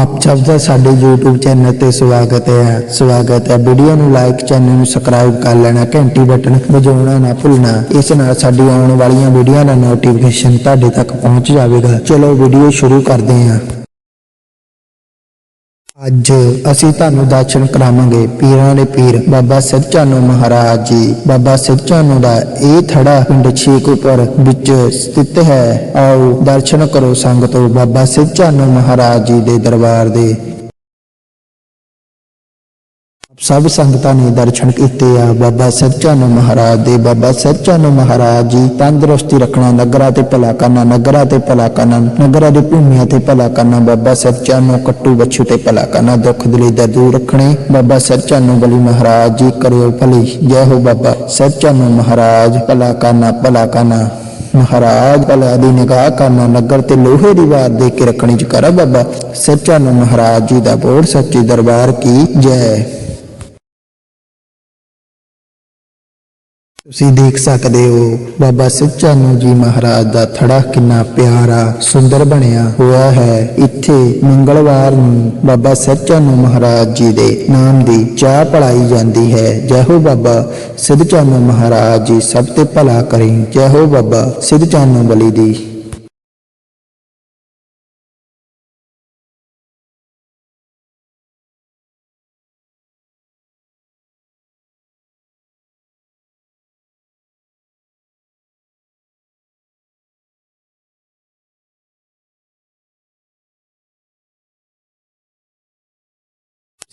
ਆਪ ਸਭ ਦਾ ਸਾਡੇ YouTube ਚੈਨਲ ਤੇ ਸਵਾਗਤ ਹੈ। ਸਵਾਗਤ ਹੈ। ਵੀਡੀਓ ਨੂੰ ਲਾਈਕ ਚੈਨਲ ਨੂੰ ਸਬਸਕ੍ਰਾਈਬ ਕਰ ਲੈਣਾ, ਘੰਟੀ ਬਟਨ ਵਜਾਉਣਾ ਨਾ ਭੁੱਲਣਾ। ਇਸ ਨਾਲ ਸਾਡੀ ਆਉਣ ਵਾਲੀਆਂ ਵੀਡੀਓ ਦਾ ਨੋਟੀਫਿਕੇਸ਼ਨ ਤੁਹਾਡੇ ਤੱਕ ਪਹੁੰਚ ਜਾਵੇਗਾ। ਚਲੋ ਵੀਡੀਓ ਸ਼ੁਰੂ ਕਰਦੇ ਹਾਂ। ਅੱਜ ਅਸੀਂ ਤੁਹਾਨੂੰ ਦਰਸ਼ਨ ਕਰਾਵਾਂਗੇ। ਪੀਰਾਂ ਦੇ ਪੀਰ ਬਾਬਾ ਸੱਚਾਨੋ ਮਹਾਰਾਜ ਜੀ। ਬਾਬਾ ਸੱਚਾਨੋ ਦਾ ਇਹ ਥੜਾ ਪਿੰਡ ਛੇਕੂਪੁਰ ਵਿੱਚ ਸਥਿਤ ਹੈ। ਆਓ ਦਰਸ਼ਨ ਕਰੋ ਸੰਗਤੋ ਬਾਬਾ ਸੱਚਾਨੋ ਮਹਾਰਾਜ ਜੀ ਦੇ ਦਰਬਾਰ ਦੇ। ਸਭ ਸੰਗਤਾਂ ਨੇ ਦਰਸ਼ਨ ਕੀਤੇ ਆ। ਬਾਬਾ ਸੱਚਾਨੋ ਮਹਾਰਾਜ ਦੇ, ਬਾਬਾ ਸੱਚਾਨੋ ਮਹਾਰਾਜ ਜੀ, ਤੰਦਰੁਸਤੀ ਰੱਖਣਾ ਨਗਰਾਂ ਤੇ ਭਲਾ ਕਰਨਾ, ਨਗਰਾਂ ਤੇ ਭਲਾ ਕਰਨਾ, ਨਗਰਾਂ ਦੀ ਭੂਮੀਆਂ ਤੇ ਭਲਾ ਕਰਨਾ, ਬਾਬਾ ਸੱਚਾਨੋ ਕੱਟੂ ਬੱਚੂ ਤੇ ਭਲਾ ਕਰਨਾ, ਦੁੱਖ ਦਲਿੱਦਰ ਦੂਰ ਰੱਖਣੇ। ਬਾਬਾ ਸੱਚਾਨੋ ਬਲੀ ਮਹਾਰਾਜ ਜੀ, ਕਰਿਓ ਭਲੀ। ਜੈ ਹੋ ਬਾਬਾ ਸੱਚਾਨੋ ਮਹਾਰਾਜ, ਭਲਾ ਕਰਨਾ ਭਲਾ ਕਰਨਾ। ਮਹਾਰਾਜ, ਭਲਾ ਦੀ ਨਿਗਾਹ ਕਰਨਾ, ਨਗਰ ਤੇ ਲੋਹੇ ਦੀ ਵਾਰ ਦੇ ਕੇ ਰੱਖਣੀ ਚ ਕਰਾ ਬਾਬਾ। ਸੱਚਾਨੋ ਮਹਾਰਾਜ ਜੀ ਦਾ ਬੋੜ ਸੱਚੇ ਦਰਬਾਰ ਕੀ ਜੈ। ਤੁਸੀਂ ਦੇਖ ਸਕਦੇ ਹੋ, ਬਾਬਾ ਸੱਚਾਨੰਦ ਜੀ ਮਹਾਰਾਜ ਦਾ ਥੜਾ ਕਿੰਨਾ ਪਿਆਰਾ, ਸੁੰਦਰ ਬਣਿਆ ਹੋਇਆ ਹੈ। ਇੱਥੇ ਮੰਗਲਵਾਰ ਨੂੰ ਬਾਬਾ ਸੱਚਾਨੰਦ ਮਹਾਰਾਜ ਜੀ ਦੇ ਨਾਮ ਦੀ ਚਾਹ ਪੜਾਈ ਜਾਂਦੀ ਹੈ। ਜੈ ਹੋ ਬਾਬਾ ਸਿੱਧਚਾਨੰਦ ਮਹਾਰਾਜ ਜੀ, ਸਭ ਤੇ ਭਲਾ ਕਰੇ। ਜੈ ਹੋ ਬਾਬਾ ਸਿੱਧਚਾਨੰਦ ਬਲੀ ਦੀ।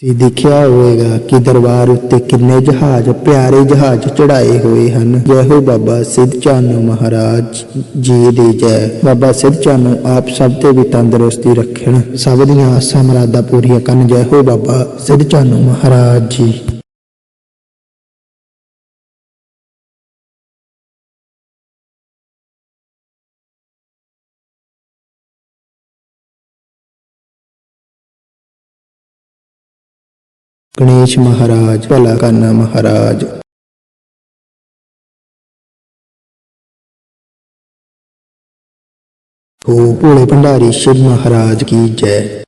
ਤੁਸੀਂ ਦੇਖਿਆ ਹੋਵੇਗਾ ਕਿ ਦਰਬਾਰ ਉੱਤੇ ਕਿੰਨੇ ਜਹਾਜ਼, ਪਿਆਰੇ ਜਹਾਜ਼ ਚੜਾਏ ਹੋਏ ਹਨ। ਜੈ ਹੋ ਬਾਬਾ ਸਿੱਧ ਚਾਨੋ ਮਹਾਰਾਜ ਜੀ ਦੀ ਜੈ। ਬਾਬਾ ਸਿੱਧ ਚਾਨੋ ਆਪ ਸਭ ਤੇ ਵੀ ਤੰਦਰੁਸਤੀ ਰੱਖਣ। ਸਭ ਦੀਆਂ ਆਸਾਂ ਮਰਾਦਾਂ ਪੂਰੀਆਂ ਕਰਨ ਜੈ ਹੋ ਬਾਬਾ ਸਿੱਧ ਚਾਨੋ ਮਹਾਰਾਜ ਜੀ। ਗਣੇਸ਼ ਮਹਾਰਾਜ ਭਲਾ ਕਰਨਾ ਮਹਾਰਾਜ। ਹੋ ਭੋਲੇ ਭੰਡਾਰੀ ਸ਼ਿਵ ਮਹਾਰਾਜ ਕੀ ਜੈ।